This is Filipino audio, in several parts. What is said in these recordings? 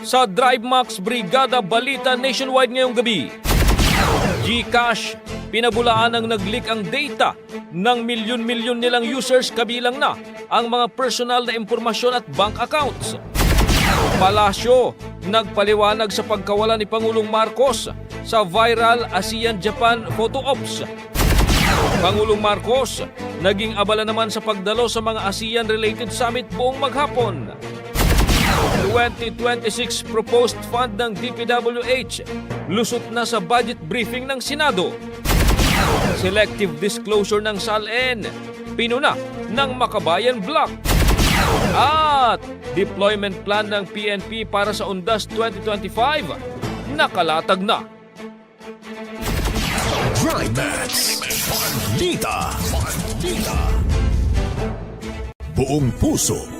Sa Drive Max Brigada Balita Nationwide ngayong gabi. Gcash, pinabulaan ng nag-leak ang data ng milyon-milyon nilang users kabilang na ang mga personal na impormasyon at bank accounts. Palasyo, nagpaliwanag sa pagkawala ni Pangulong Marcos sa viral ASEAN-Japan photo ops. Pangulong Marcos, naging abala naman sa pagdalo sa mga ASEAN-related summit buong maghapon. 2026 proposed fund ng DPWH lusot na sa budget briefing ng Senado. Selective disclosure ng SALN, pinuna ng Makabayan Block. At deployment plan ng PNP para sa UNDAS 2025 nakalatag na. Balita. Buong puso.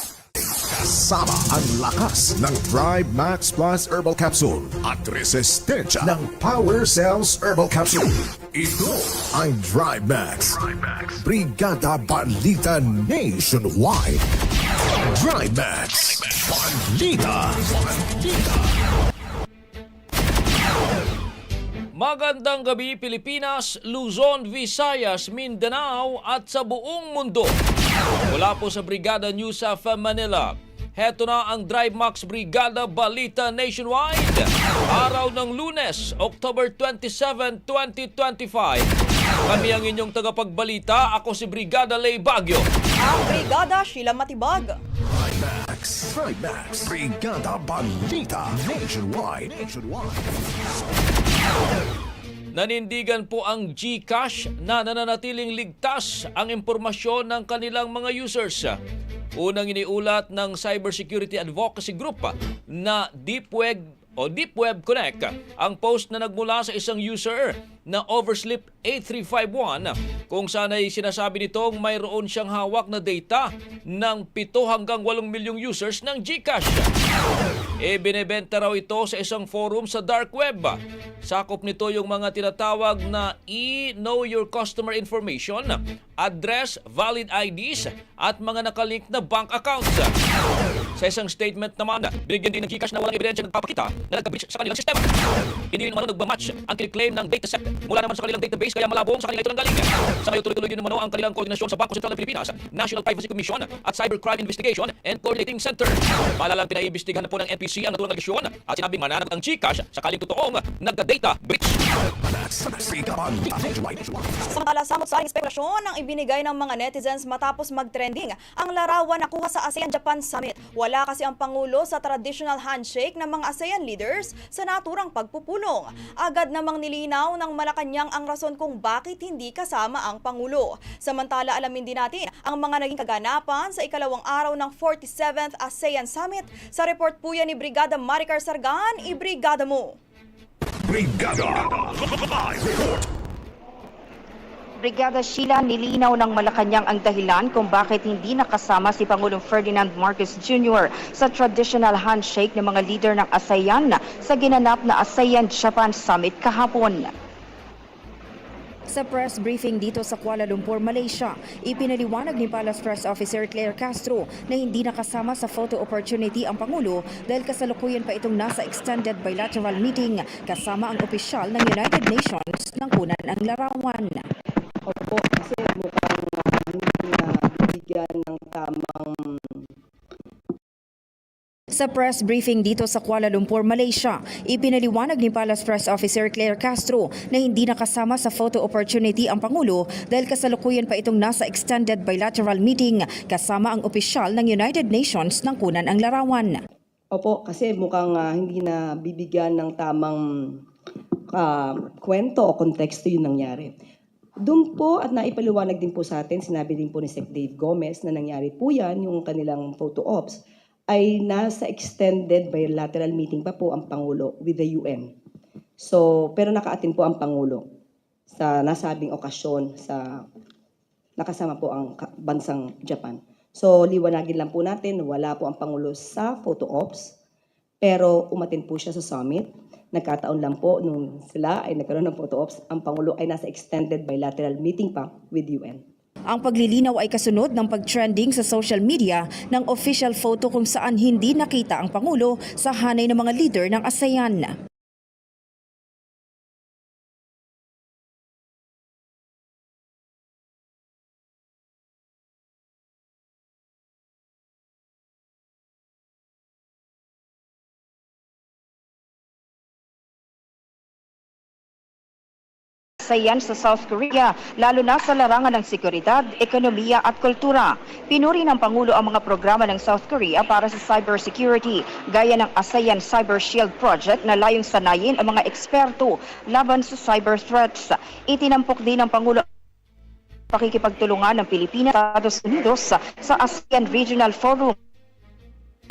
Kasama ang lakas ng Thrive Max Plus Herbal Capsule at resistensya ng Power Cells Herbal Capsule. Ito ang Thrive Max. Brigada Balita Nationwide. Thrive Max. Balita. Balita. Magandang gabi Pilipinas, Luzon, Visayas, Mindanao at sa buong mundo. Mula po sa Brigada News of Manila. Heto na ang Drive Max Brigada Balita Nationwide. Araw ng Lunes, October 27, 2025. Kami ang inyong tagapagbalita. Ako si Brigada Lay Bagyo. Ang Brigada Sheila Matibag. Max. Thrive Max. Brigada Balita Nationwide. Nationwide. Nanindigan po ang GCash na nananatiling ligtas ang impormasyon ng kanilang mga users. Unang iniulat ng Cybersecurity Advocacy Group na deep web o Deep Web Connect ang post na nagmula sa isang user na Oversleep 8351 kung saan ay sinasabi nitong mayroon siyang hawak na data ng 7 hanggang 8 milyong users ng GCash. E binebenta raw ito sa isang forum sa dark web. Sakop nito yung mga tinatawag na e-know your customer information, address, valid IDs at mga nakalink na bank accounts. Sa isang statement naman, binigyan din ng Gcash na walang ebidensya nagpapakita na nagka-breach sa kanilang sistema. Hindi rin naman nagmamatch ang kiniklaim ng dataset mula naman sa kanilang database kaya malabo sa kanila ito nang galing. Sa ngayon tuloy-tuloy din naman ang kanilang koordinasyon sa Bangko Sentral ng Pilipinas, National Privacy Commission at Cybercrime Investigation and Coordinating Center. Paalalang pinaiimbestigahan na po ng NPC ang naturang agisyon at sinabing mananap ang Gcash sakaling totoong nagka-data breach. Samantala, samot-saring spekulasyon ang ibinigay ng mga netizens matapos mag-trending ang larawan na kuha sa ASEAN-Japan Summit. Wala kasi ang Pangulo sa traditional handshake ng mga ASEAN leaders sa naturang pagpupulong. Agad namang nilinaw ng Malacanang ang rason kung bakit hindi kasama ang Pangulo. Samantala, alamin din natin ang mga naging kaganapan sa ikalawang araw ng 47th ASEAN Summit. Sa report po yan ni Brigada Maricar Sargan, ibrigada mo! Brigada. Live report. Brigada Sheila nilinaw ng Malacanang ang dahilan kung bakit hindi nakasama si Pangulong Ferdinand Marcos Jr. sa traditional handshake ng mga leader ng ASEAN sa ginanap na ASEAN-Japan Summit kahapon. Sa press briefing dito sa Kuala Lumpur, Malaysia, ipinaliwanag ni Palace Press Officer Claire Castro na hindi nakasama sa photo opportunity ang Pangulo dahil kasalukuyan pa itong nasa extended bilateral meeting kasama ang opisyal ng United Nations ng kunan ang larawan. Opo, kasi mukhang ah, hindi na bigyan ng tamang Sa press briefing dito sa Kuala Lumpur, Malaysia, ipinaliwanag ni Palace Press Officer Claire Castro na hindi nakasama sa photo opportunity ang Pangulo dahil kasalukuyan pa itong nasa extended bilateral meeting kasama ang opisyal ng United Nations ng kunan ang larawan. Opo, kasi mukhang ah, hindi na bibigyan ng tamang ah, kwento o konteksto yung nangyari. Doon po at naipaliwanag din po sa atin, sinabi din po ni Sec Dave Gomez na nangyari po yan, yung kanilang photo ops, ay nasa extended bilateral meeting pa po ang Pangulo with the UN. So, pero nakaatin po ang Pangulo sa nasabing okasyon sa nakasama po ang bansang Japan. So, liwanagin lang po natin, wala po ang Pangulo sa photo ops, pero umatin po siya sa summit. Nagkataon lang po nung sila ay nagkaroon ng photo ops, ang Pangulo ay nasa extended bilateral meeting pa with UN. Ang paglilinaw ay kasunod ng pag-trending sa social media ng official photo kung saan hindi nakita ang Pangulo sa hanay ng mga leader ng ASEAN. ASEAN sa South Korea, lalo na sa larangan ng seguridad, ekonomiya at kultura. Pinuri ng Pangulo ang mga programa ng South Korea para sa cybersecurity, gaya ng ASEAN Cyber Shield Project na layong sanayin ang mga eksperto laban sa cyber threats. Itinampok din ng Pangulo pakikipagtulungan ng Pilipinas at Estados Unidos sa ASEAN Regional Forum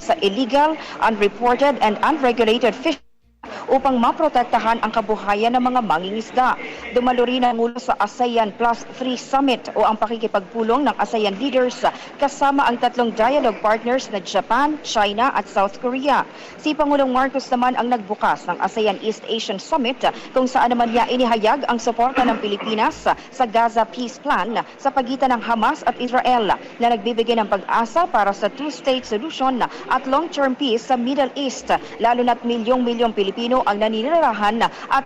sa illegal, unreported, and unregulated fishing upang maprotektahan ang kabuhayan ng mga mangingisda. Dumalo rin ang ulo sa ASEAN Plus 3 Summit o ang pakikipagpulong ng ASEAN leaders kasama ang tatlong dialogue partners na Japan, China at South Korea. Si Pangulong Marcos naman ang nagbukas ng ASEAN East Asian Summit kung saan naman niya inihayag ang suporta ng Pilipinas sa Gaza Peace Plan sa pagitan ng Hamas at Israel na nagbibigay ng pag-asa para sa two-state solution at long-term peace sa Middle East, lalo na't milyong-milyong Pilipino ang naninirahan at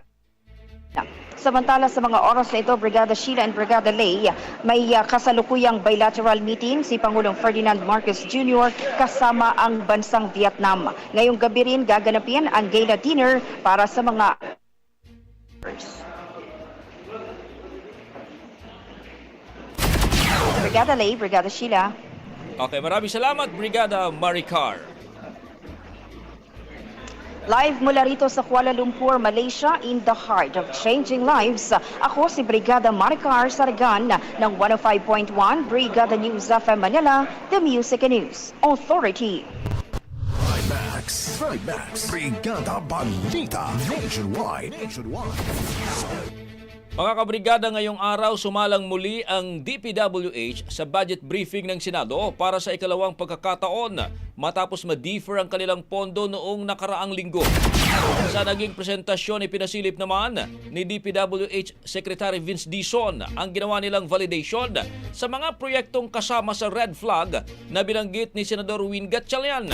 Samantala sa mga oras na ito, Brigada Sheila and Brigada Lay, may uh, kasalukuyang bilateral meeting si Pangulong Ferdinand Marcos Jr. kasama ang bansang Vietnam. Ngayong gabi rin gaganapin ang gala dinner para sa mga Brigada Lay, Brigada Sheila. Okay, maraming salamat Brigada Maricar. Live mula rito sa Kuala Lumpur, Malaysia, in the heart of changing lives. Ako si Brigada Maricar Sargan ng 105.1 Brigada News FM Manila, the Music and News Authority. Trimax. Trimax. Brigada Balita. Nationwide. Nationwide. Mga kabrigada ngayong araw, sumalang muli ang DPWH sa budget briefing ng Senado para sa ikalawang pagkakataon matapos ma-defer ang kanilang pondo noong nakaraang linggo. Sa naging presentasyon, ipinasilip naman ni DPWH Secretary Vince Dizon ang ginawa nilang validation sa mga proyektong kasama sa red flag na binanggit ni Senador Win Gatchalian.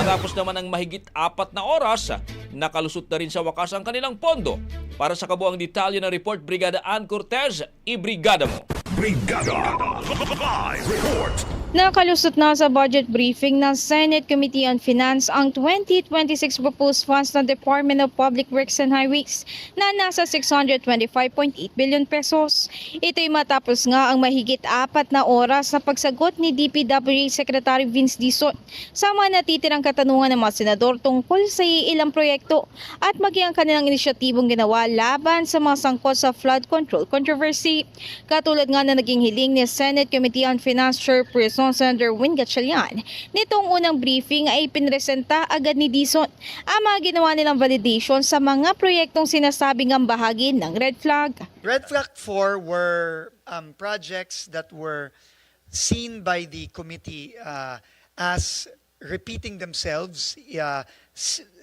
Matapos naman ang mahigit apat na oras, nakalusot na rin sa wakas ang kanilang pondo. Para sa kabuang detalye ng report, Brigada Ann Cortez, ibrigada mo. Brigada. Live report. Nakalusot na sa budget briefing ng Senate Committee on Finance ang 2026 proposed funds ng Department of Public Works and Highways na nasa 625.8 billion pesos. Ito'y matapos nga ang mahigit apat na oras na pagsagot ni DPWH Secretary Vince Dizon sa mga natitirang katanungan ng mga senador tungkol sa ilang proyekto at maging ang kanilang inisyatibong ginawa laban sa mga sangkot sa flood control controversy. Katulad nga na naging hiling ni Senate Committee on Finance Chairperson Senator Win Gatchalian. Nitong unang briefing ay pinresenta agad ni Dizon ang mga ginawa nilang validation sa mga proyektong sinasabing ang bahagi ng red flag. Red Flag 4 were um, projects that were seen by the committee uh, as repeating themselves, uh,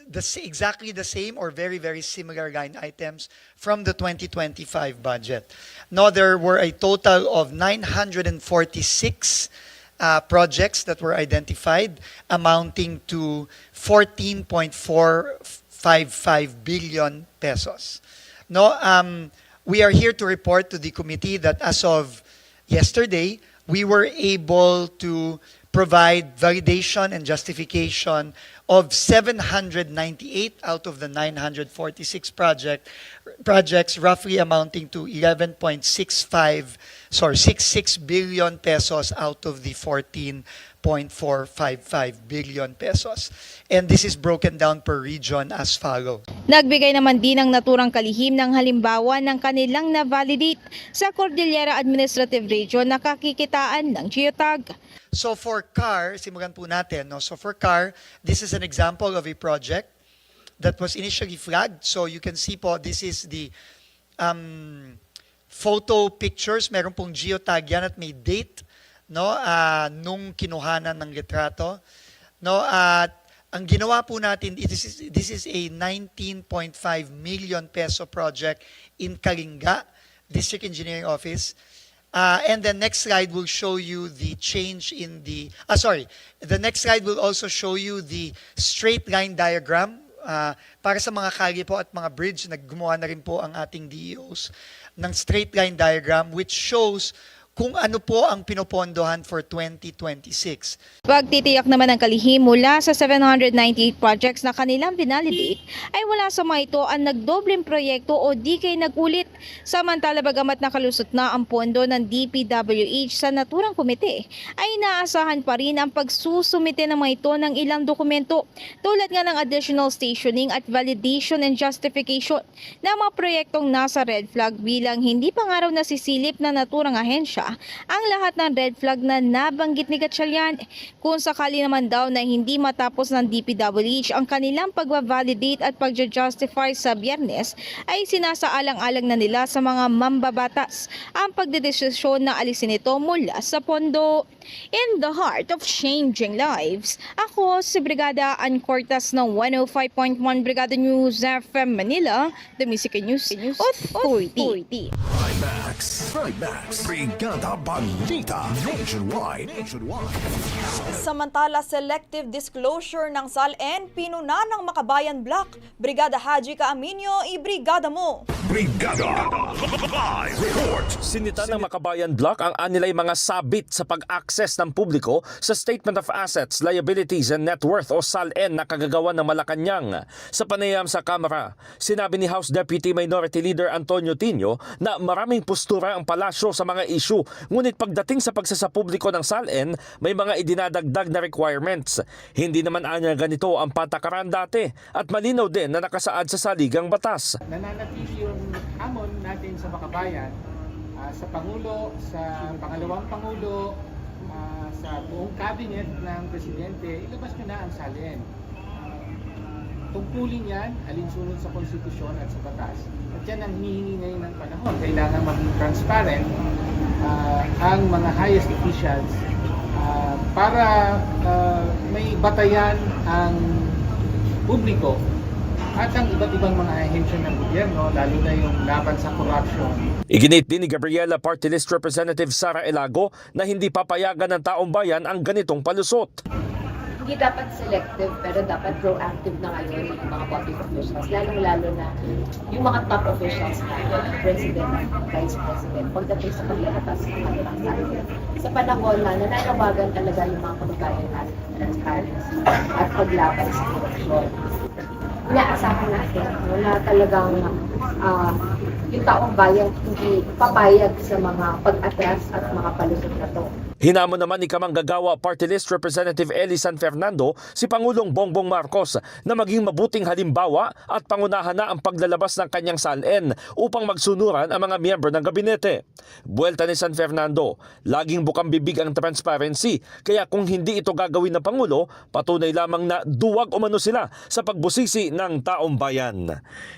the, exactly the same or very, very similar line items from the 2025 budget. No, there were a total of 946 uh, projects that were identified amounting to 14.455 billion pesos. No, um, we are here to report to the committee that as of yesterday, we were able to provide validation and justification of 798 out of the 946 project projects, roughly amounting to 11.65 sorry 66 billion pesos out of the 14.455 billion pesos. And this is broken down per region as follows. Nagbigay naman din ng naturang kalihim ng halimbawa ng kanilang na-validate sa Cordillera Administrative Region na kakikitaan ng geotag. So for CAR, simulan po natin. No? So for CAR, this is an example of a project that was initially flagged. So you can see po, this is the um, photo pictures. Meron pong geotag yan at may date no ah, nung kinuhanan ng litrato. No, at ang ginawa po natin, this is, this is a 19.5 million peso project in Kalinga, District Engineering Office. Uh, and the next slide will show you the change in the, ah, sorry, the next slide will also show you the straight line diagram uh, para sa mga kalye po at mga bridge, naggumawa na rin po ang ating DEOs ng straight line diagram which shows kung ano po ang pinopondohan for 2026. Pagtitiyak naman ng kalihim mula sa 798 projects na kanilang binalidate ay wala sa mga ito ang nagdobleng proyekto o di kay nagulit. Samantala bagamat nakalusot na ang pondo ng DPWH sa naturang komite ay inaasahan pa rin ang pagsusumite ng mga ito ng ilang dokumento tulad nga ng additional stationing at validation and justification ng mga proyektong nasa red flag bilang hindi pa nga raw nasisilip na naturang ahensya ang lahat ng red flag na nabanggit ni Gatchalian. Kung sakali naman daw na hindi matapos ng DPWH ang kanilang pagbavalidate at pagja-justify sa biyernes, ay sinasaalang-alang na nila sa mga mambabatas ang pagdedesisyon na alisin ito mula sa pondo. In the heart of changing lives, ako si Brigada Ann Cortas ng 105.1 Brigada News FM Manila, the Music News Authority. Trimax. Trimax. Brigada Balita. Nationwide. Nationwide. Samantala, selective disclosure ng SALN, pinuna ng Makabayan Block. Brigada Haji Kaaminyo, ibrigada mo. Brigada. Live report. Sinita ng Makabayan Block ang anilay mga sabit sa pag-access ng publiko sa Statement of Assets, Liabilities and Net Worth o SALN na kagagawa ng Malacanang. Sa panayam sa Kamara, sinabi ni House Deputy Minority Leader Antonio Tino na maraming postura ang palasyo sa mga issue ngunit pagdating sa pagsasapubliko ng SALN, may mga idinadagdag na requirements. Hindi naman anya ganito ang patakaran dati at malinaw din na nakasaad sa saligang batas. nananatili yung hamon natin sa makabayan ah, sa Pangulo, sa pangalawang Pangulo, ah, sa buong cabinet ng Presidente, ilabas nyo na ang salin. tungkulin yan, alinsunod sa konstitusyon at sa batas. At yan ang hinihingi ngayon ng panahon. Kailangan maging transparent ah, ang mga highest officials ah, para ah, may batayan ang publiko at ang iba't ibang mga ahensya ng gobyerno, lalo na yung laban sa corruption, Iginit din ni Gabriela Party List Representative Sara Elago na hindi papayagan ng taong bayan ang ganitong palusot. hindi dapat selective pero dapat proactive na ngayon yung mga public officials, lalong-lalo na yung mga top officials na president vice president pagdating sa paglalatas ng kanilang sarili. Sa panahon na nananawagan talaga yung mga kababayan natin ng transparency at paglaban sa korupsyon. Inaasahan natin na talagang ah, yung taong bayan hindi papayag sa mga pag-atras at mga palusot na to. Hinamon naman ni Kamanggagawa Party List Representative Eli San Fernando si Pangulong Bongbong Marcos na maging mabuting halimbawa at pangunahan na ang paglalabas ng kanyang salin upang magsunuran ang mga miyembro ng gabinete. Buwelta ni San Fernando, laging bukang bibig ang transparency kaya kung hindi ito gagawin ng Pangulo, patunay lamang na duwag umano sila sa pagbusisi ng taong bayan.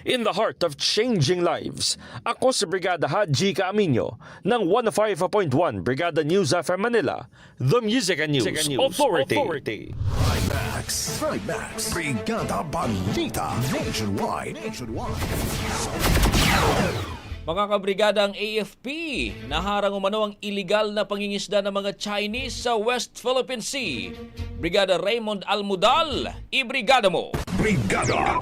In the heart of changing lives, ako si Brigada Haji Caaminyo ng 105.1 Brigada News FM Manila, the Music and News, Authority. Max, Max, Brigada Balita Nationwide. Nationwide. Mga kabrigada ang AFP, naharang umano ang iligal na pangingisda ng mga Chinese sa West Philippine Sea. Brigada Raymond Almudal, ibrigada mo! Brigada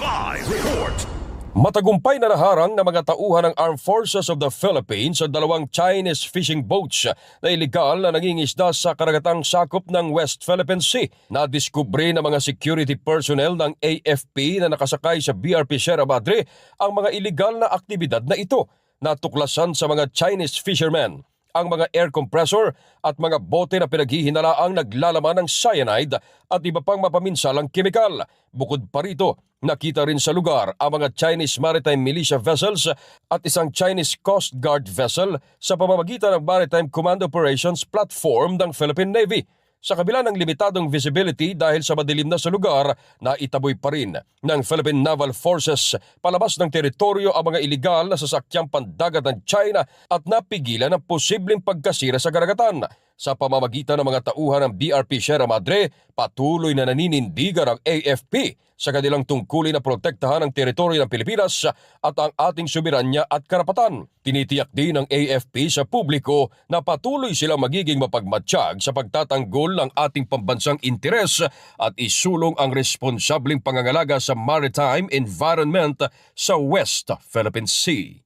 Live Report. Matagumpay na naharang ng mga tauhan ng Armed Forces of the Philippines sa dalawang Chinese fishing boats na iligal na nangingisda sa karagatang sakop ng West Philippine Sea. Nadiskubre ng mga security personnel ng AFP na nakasakay sa BRP Sierra Madre ang mga iligal na aktibidad na ito. Natuklasan sa mga Chinese fishermen ang mga air compressor at mga bote na pinaghihinalaang naglalaman ng cyanide at iba pang mapaminsalang kemikal. Bukod pa rito, nakita rin sa lugar ang mga Chinese Maritime Militia vessels at isang Chinese Coast Guard vessel sa pamamagitan ng Maritime Command Operations Platform ng Philippine Navy. Sa kabila ng limitadong visibility dahil sa madilim na sa lugar, naitaboy pa rin ng Philippine Naval Forces palabas ng teritoryo ang mga iligal na sasakyang pandagat ng China at napigilan ang posibleng pagkasira sa karagatan. Sa pamamagitan ng mga tauhan ng BRP Sierra Madre, patuloy na naninindigan ang AFP sa kanilang tungkulin na protektahan ang teritoryo ng Pilipinas at ang ating soberanya at karapatan. Tinitiyak din ng AFP sa publiko na patuloy silang magiging mapagmatsyag sa pagtatanggol ng ating pambansang interes at isulong ang responsableng pangangalaga sa maritime environment sa West Philippine Sea.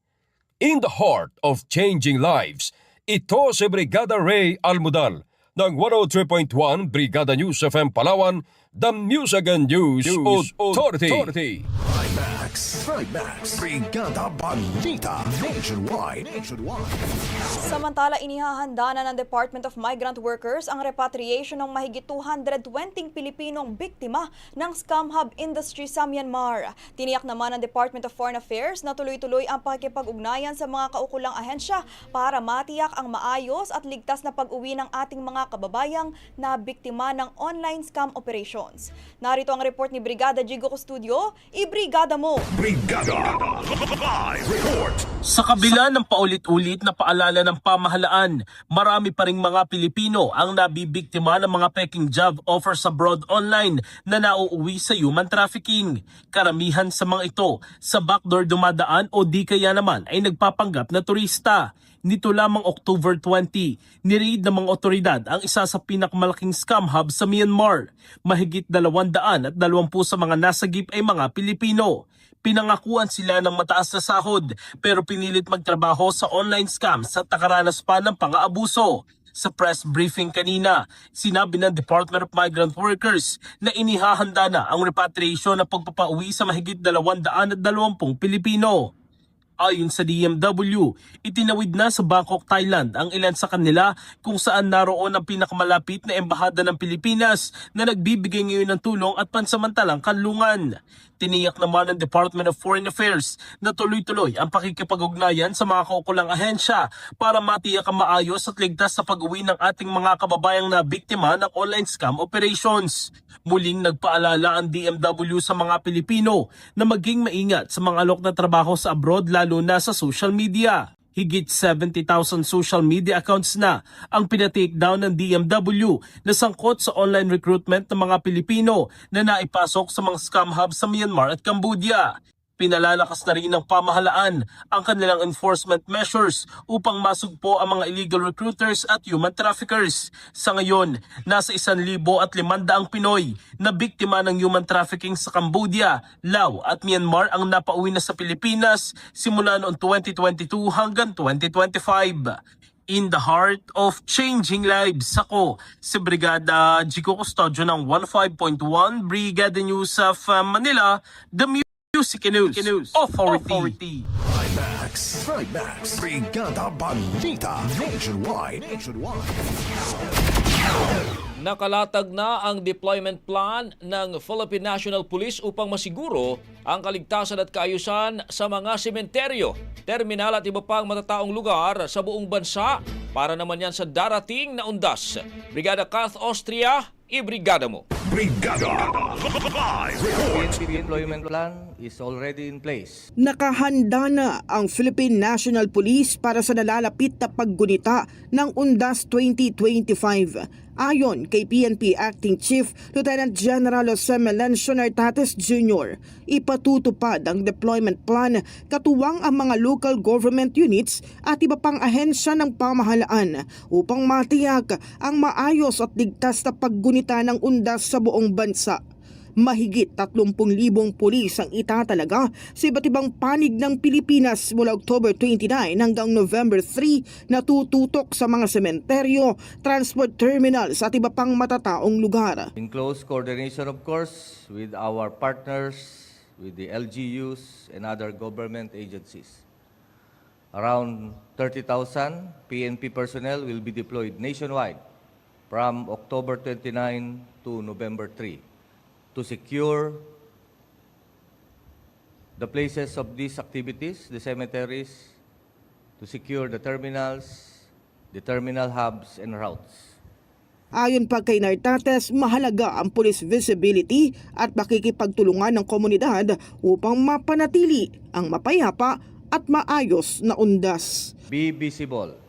In the heart of changing lives, ito si Brigada Ray Almudal ng 103.1 Brigada News FM Palawan, The Music and News, Authority. Max, Max, Brigada Balita Nationwide. Nationwide. Samantala, inihahanda na ng Department of Migrant Workers ang repatriation ng mahigit 220 Pilipinong biktima ng scam hub industry sa Myanmar. Tiniyak naman ng Department of Foreign Affairs na tuloy-tuloy ang pakikipag-ugnayan sa mga kaukulang ahensya para matiyak ang maayos at ligtas na pag-uwi ng ating mga kababayang na biktima ng online scam operations. Narito ang report ni Brigada Jigo Studio. Ibrigada mo! Brigada Live Report. Sa kabila ng paulit-ulit na paalala ng pamahalaan, marami pa ring mga Pilipino ang nabibiktima ng mga peking job offers abroad online na nauuwi sa human trafficking. Karamihan sa mga ito sa backdoor dumadaan o di kaya naman ay nagpapanggap na turista. Nito lamang October 20, nireid ng mga otoridad ang isa sa pinakamalaking scam hub sa Myanmar. Mahigit 200 at 20 sa mga nasagip ay mga Pilipino. Pinangakuan sila ng mataas na sahod pero pinilit magtrabaho sa online scams at nakaranas pa ng pang-aabuso. Sa press briefing kanina, sinabi ng Department of Migrant Workers na inihahanda na ang repatriation na pagpapauwi sa mahigit 220 Pilipino. Ayon sa DMW, itinawid na sa Bangkok, Thailand ang ilan sa kanila kung saan naroon ang pinakamalapit na embahada ng Pilipinas na nagbibigay ngayon ng tulong at pansamantalang kanlungan. Tiniyak naman ng Department of Foreign Affairs na tuloy-tuloy ang pakikipag-ugnayan sa mga kaukulang ahensya para matiyak ang maayos at ligtas sa pag-uwi ng ating mga kababayang na biktima ng online scam operations. Muling nagpaalala ang DMW sa mga Pilipino na maging maingat sa mga alok na trabaho sa abroad lalo na sa social media. Higit 70,000 social media accounts na ang pinatake down ng DMW na sangkot sa online recruitment ng mga Pilipino na naipasok sa mga scam hubs sa Myanmar at Cambodia. Pinalalakas na rin ng pamahalaan ang kanilang enforcement measures upang masugpo ang mga illegal recruiters at human traffickers. Sa ngayon, nasa 1,500 Pinoy na biktima ng human trafficking sa Cambodia, Laos at Myanmar ang napauwi na sa Pilipinas simula noong 2022 hanggang 2025 in the heart of changing lives. Ako, si Brigada Jico Custodio ng 15.1 Brigada News of uh, Manila, the Music News, Authority. Max, Max, Brigada Balita Nationwide. Nationwide. Nakalatag na ang deployment plan ng Philippine National Police upang masiguro ang kaligtasan at kaayusan sa mga sementeryo, terminal at iba pang matataong lugar sa buong bansa para naman yan sa darating na undas. Brigada Kath Austria, ibrigada mo. Brigada Live Report. deployment plan is already in place. Nakahanda na ang Philippine National Police para sa nalalapit na paggunita ng Undas 2025. Ayon kay PNP Acting Chief Lieutenant General Jose Melencio Nartates Jr., ipatutupad ang deployment plan katuwang ang mga local government units at iba pang ahensya ng pamahalaan upang matiyak ang maayos at ligtas na paggunita ng undas sa buong bansa. Mahigit 30,000 pulis ang itatalaga sa iba't ibang panig ng Pilipinas mula October 29 hanggang November 3 na tututok sa mga sementeryo, transport terminals at iba pang matataong lugar. In close coordination, of course, with our partners, with the LGUs and other government agencies. Around 30,000 PNP personnel will be deployed nationwide from October 29 to November 3 to secure the places of these activities, the cemeteries, to secure the terminals, the terminal hubs and routes. Ayon pa kay Nartates, mahalaga ang police visibility at makikipagtulungan ng komunidad upang mapanatili ang mapayapa at maayos na undas. Be visible,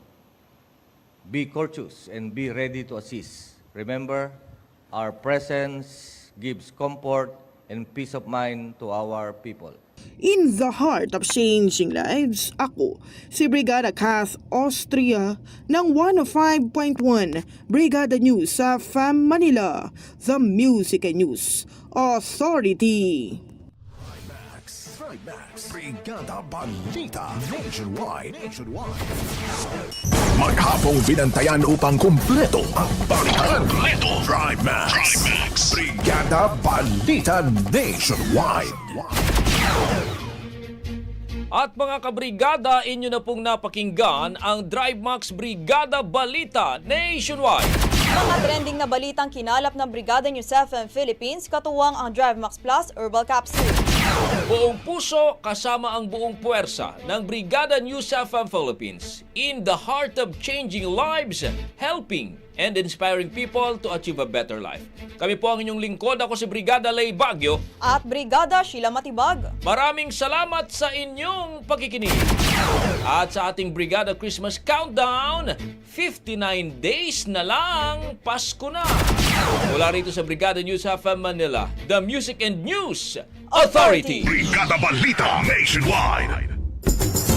be courteous, and be ready to assist. Remember, our presence gives comfort and peace of mind to our people. In the heart of changing lives, ako si Brigada Kath Austria ng 105.1 Brigada News sa FAM Manila, The Music and News Authority. Max, Brigada Balita Nationwide. Nationwide. Maghapong binantayan upang kumpleto ang balitan. Kumpleto. Drive Max. Drive Max. Brigada Balita Nationwide. At mga kabrigada, inyo na pong napakinggan ang Drive Max Brigada Balita Nationwide. Mga trending na balitang kinalap ng Brigada News FM Philippines, katuwang ang Drive Max Plus Herbal Capsule. Buong puso kasama ang buong puwersa ng Brigada News FM Philippines in the heart of changing lives, helping and inspiring people to achieve a better life. Kami po ang inyong lingkod. Ako si Brigada Lay Bagyo. At Brigada Sheila Matibag. Maraming salamat sa inyong pakikinig. At sa ating Brigada Christmas Countdown, 59 days na lang, Pasko na. Mula rito sa Brigada News FM Manila, the Music and News Authority. Brigada Balita Nationwide.